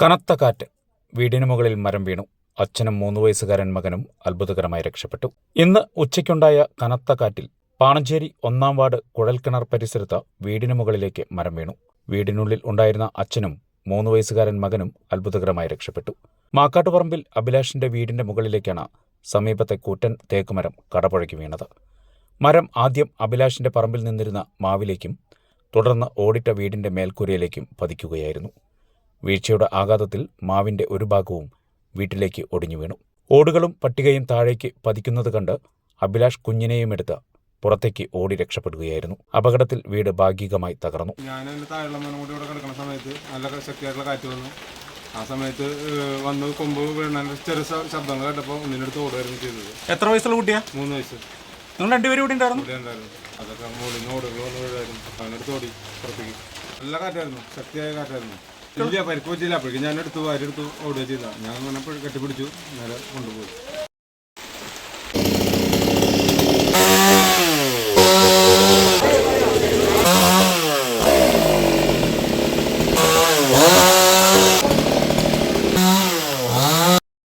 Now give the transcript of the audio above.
കനത്ത കാറ്റ് വീടിന് മുകളിൽ മരം വീണു. അച്ഛനും മൂന്ന് വയസ്സുകാരൻ മകനും അത്ഭുതകരമായി രക്ഷപ്പെട്ടു. ഇന്ന് ഉച്ചയ്ക്കുണ്ടായ കനത്ത കാറ്റിൽ പാണഞ്ചേരി ഒന്നാം വാർഡ് കുഴൽക്കിണർ പരിസരത്ത് വീടിന് മുകളിലേക്ക് മരം വീണു. വീടിനുള്ളിൽ ഉണ്ടായിരുന്ന അച്ഛനും മൂന്ന് വയസ്സുകാരൻ മകനും അത്ഭുതകരമായി രക്ഷപ്പെട്ടു. മാക്കാട്ടുപറമ്പിൽ അഭിലാഷിന്റെ വീടിന്റെ മുകളിലേക്കാണ് സമീപത്തെ കൂറ്റൻ തേക്കുമരം കടപുഴകി വീണത്. മരം ആദ്യം അഭിലാഷിന്റെ പറമ്പിൽ നിന്നിരുന്ന മാവിലേക്കും തുടർന്ന് ഓടിട്ട വീടിന്റെ മേൽക്കൂരയിലേക്കും പതിക്കുകയായിരുന്നു. വീഴ്ചയുടെ ആഘാതത്തിൽ മാവിന്റെ ഒരു ഭാഗവും വീട്ടിലേക്ക് ഒടിഞ്ഞു വീണു ഓടുകളും പട്ടികയും താഴേക്ക് പതിക്കുന്നത് കണ്ട് അഭിലാഷ് കുഞ്ഞിനെയും എടുത്ത് പുറത്തേക്ക് ഓടി രക്ഷപ്പെടുകയായിരുന്നു. അപകടത്തിൽ വീട് ഭാഗികമായി തകർന്നു. ഞാൻ താഴെയുള്ള മനം കൂടി ഇവിടെ കിടക്കുന്ന സമയത്ത് നല്ല ശക്തിയായിട്ടുള്ള കാറ്റ് വന്നു. ആ സമയത്ത് വന്ന് കൊമ്പ് വീണ ചെറിയ ശബ്ദങ്ങൾ കേട്ടപ്പോൾ ഒന്നിനടുത്ത് ഓടുകയായിരുന്നു ചെയ്തത്. എത്ര വയസ്സുള്ള കുട്ടിയാ? മൂന്ന് വയസ്സ്. നിങ്ങൾ രണ്ടുപേരും ഇവിടെ ഉണ്ടായിരുന്നു? ഇവിടെ ഉണ്ടായിരുന്നു. അതൊക്കെ മുകളിൽ നിന്ന് ഓടുകൾ വന്ന് വീഴായിരുന്നു. അതിനടുത്ത് ഓടി പുറത്തേക്ക്. നല്ല കാറ്റായിരുന്നു. ശക്തിയായ കാറ്റായിരുന്നു. ഇല്ല പരിക്ക് അപ്പോഴേക്കും ഞാൻ എടുത്തു അവരെടുത്തു ഓടുക ചെയ്ത. ഞാൻ വന്നപ്പോൾ കെട്ടിപ്പിടിച്ചു നേരെ കൊണ്ടുപോയി.